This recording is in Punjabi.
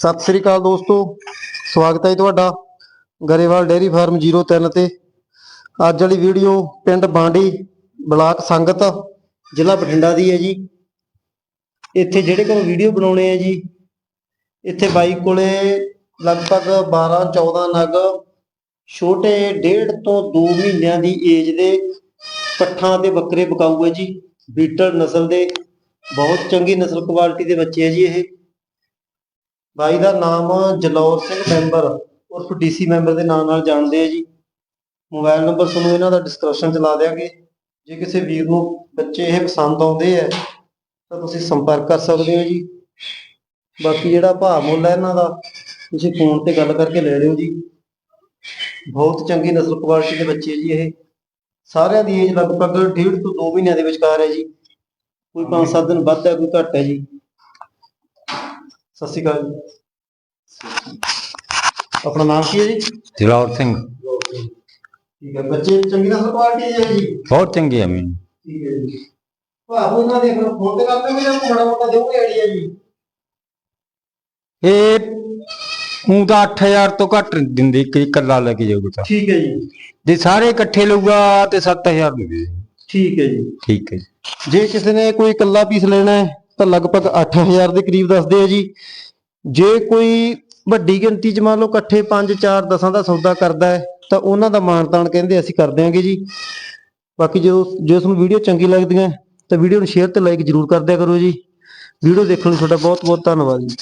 ਸਤਿ ਸ੍ਰੀ ਅਕਾਲ ਦੋਸਤੋ, ਸਵਾਗਤ ਹੈ ਜੀ ਤੁਹਾਡਾ ਗਰੇਵਾਲ ਡੇਅਰੀ ਫਾਰਮ 03 ਤੇ। ਅੱਜ ਵਾਲੀ ਵੀਡੀਓ ਪਿੰਡ ਬਾਂਡੀ ਬਲਾਕ ਸੰਗਤ, ਜ਼ਿਲ੍ਹਾ ਬਠਿੰਡਾ ਦੀ ਹੈ ਜੀ। ਇੱਥੇ ਜਿਹੜੇ ਕੋਲ ਵੀਡੀਓ ਬਣਾਉਣੇ ਆ ਜੀ, ਇੱਥੇ ਬਾਈ ਕੋਲੇ ਲਗਭਗ 12 14 ਨਗ ਛੋਟੇ ਡੇਢ ਤੋਂ 2 ਮਹੀਨਿਆਂ ਦੀ ਏਜ ਦੇ ਪੱਠਾਂ ਤੇ ਬੱਕਰੇ ਬਕਾਊ ਹੈ ਜੀ, ਬੀਟਲ ਨਸਲ ਦੇ, ਬਹੁਤ ਚੰਗੀ ਨਸਲ ਕੁਆਲਿਟੀ ਦੇ ਬੱਚੇ ਹੈ ਜੀ ਇਹ। ਬਾਈ ਦਾ ਨਾਮ ਜਲੌਰ ਸਿੰਘ ਮੈਂਬਰ, ਉਰਫ ਡੀਸੀ ਮੈਂਬਰ ਦੇ ਨਾਮ ਨਾਲ ਜਾਣਦੇ ਆ ਜੀ। ਮੋਬਾਈਲ ਨੰਬਰ ਤੁਹਾਨੂੰ ਇਹਨਾਂ ਦਾ ਡਿਸਕ੍ਰਿਪਸ਼ਨ ਚ ਲਾ ਦਿਆਂਗੇ। ਜੇ ਕਿਸੇ ਵੀਰ ਨੂੰ ਬੱਚੇ ਇਹ ਪਸੰਦ ਆਉਂਦੇ ਆ, ਤਾਂ ਤੁਸੀਂ ਸੰਪਰਕ ਕਰ ਸਕਦੇ ਹੋ ਜੀ। ਬਾਕੀ ਜਿਹੜਾ ਭਾਅ ਮੁੱਲ ਹੈ ਇਹਨਾਂ ਦਾ, ਤੁਸੀਂ ਫੋਨ ਤੇ ਗੱਲ ਕਰਕੇ ਲੈ ਲਿਓ ਜੀ। ਬਹੁਤ ਚੰਗੀ ਨਸਲ ਕੁਆਲਿਟੀ ਦੇ ਬੱਚੇ ਜੀ ਇਹ। ਸਾਰਿਆਂ ਦੀ ਏਜ ਲਗਭਗ ਡੇਢ ਤੋਂ 2 ਮਹੀਨਿਆਂ ਦੇ ਵਿਚਕਾਰ ਹੈ ਜੀ। ਕੋਈ 5-7 ਦਿਨ ਵੱਧ ਹੈ, ਕੋਈ ਘੱਟ ਹੈ ਜੀ। ਸਤਿ ਸ਼੍ਰੀ ਅਕਾਲ ਜੀ। ਆਪਣਾ ਨਾਮ ਕੀ ਹੈ ਜੀ? ਦਿਲੌਰ ਸਿੰਘ। ਠੀਕ ਹੈ ਬੱਚੇ ਚੰਗੀ ਨਸਲ ਦੇ ਹੈ ਜੀ? ਬਹੁਤ ਚੰਗੇ ਆ ਮੈਨੂੰ ਠੀਕ ਹੈ ਜੀ। ਭਾਵੇਂ ਇਹਨਾਂ ਦੇਖ ਲਓ ਫੋਨ ਤੇ ਗੱਲ ਕਰਦੇ ਜਾਂ ਮਾੜਾ ਮੋਟਾ ਦੇਵੋਗੇ ਆਈਡੀਆ ਜੀ? ਇਹ ਉਹ ਤਾਂ 8000 ਤੋਂ ਘੱਟ ਦਿੰਦੇ ਇੱਕ ਇਕੱਲਾ ਲੈ ਕੇ ਜਾਊਗਾ ਤਾਂ। ਠੀਕ ਹੈ ਜੀ। ਜੇ ਸਾਰੇ ਇਕੱਠੇ ਲਊਗਾ ਤੇ 7000 ਦੇ ਦੇ। ਠੀਕ ਹੈ ਜੀ। ਠੀਕ ਹੈ ਜੀ। ਜੇ ਕਿਸੇ ਨੇ ਕੋਈ ਇਕੱਲਾ ਪੀਸ ਲੈਣਾ ਹੈ ਤਾਂ ਲਗਭਗ 8000 ਦੇ ਕਰੀਬ ਦੱਸਦੇ ਆ ਜੀ। ਜੇ ਕੋਈ ਵੱਡੀ ਗਿਣਤੀ ਚ ਮੰਨ ਲਓ ਇਕੱਠੇ 5 4 10 ਦਾ ਸੌਦਾ ਕਰਦਾ ਹੈ, ਤਾਂ ਉਹਨਾਂ ਦਾ ਮਾਨਤਾਨ ਕਹਿੰਦੇ ਅਸੀਂ ਕਰ ਦਿਆਂਗੇ ਜੀ। ਬਾਕੀ ਜੋ ਜੇ ਤੁਹਾਨੂੰ ਵੀਡੀਓ ਚੰਗੀ ਲੱਗਦੀਆਂ, ਤਾਂ ਵੀਡੀਓ ਨੂੰ ਸ਼ੇਅਰ ਤੇ ਲਾਈਕ ਜਰੂਰ ਕਰ ਦਿਆ ਕਰੋ ਜੀ। ਵੀਡੀਓ ਦੇਖਣ ਲਈ ਤੁਹਾਡਾ ਬਹੁਤ ਬਹੁਤ ਧੰਨਵਾਦ ਜੀ।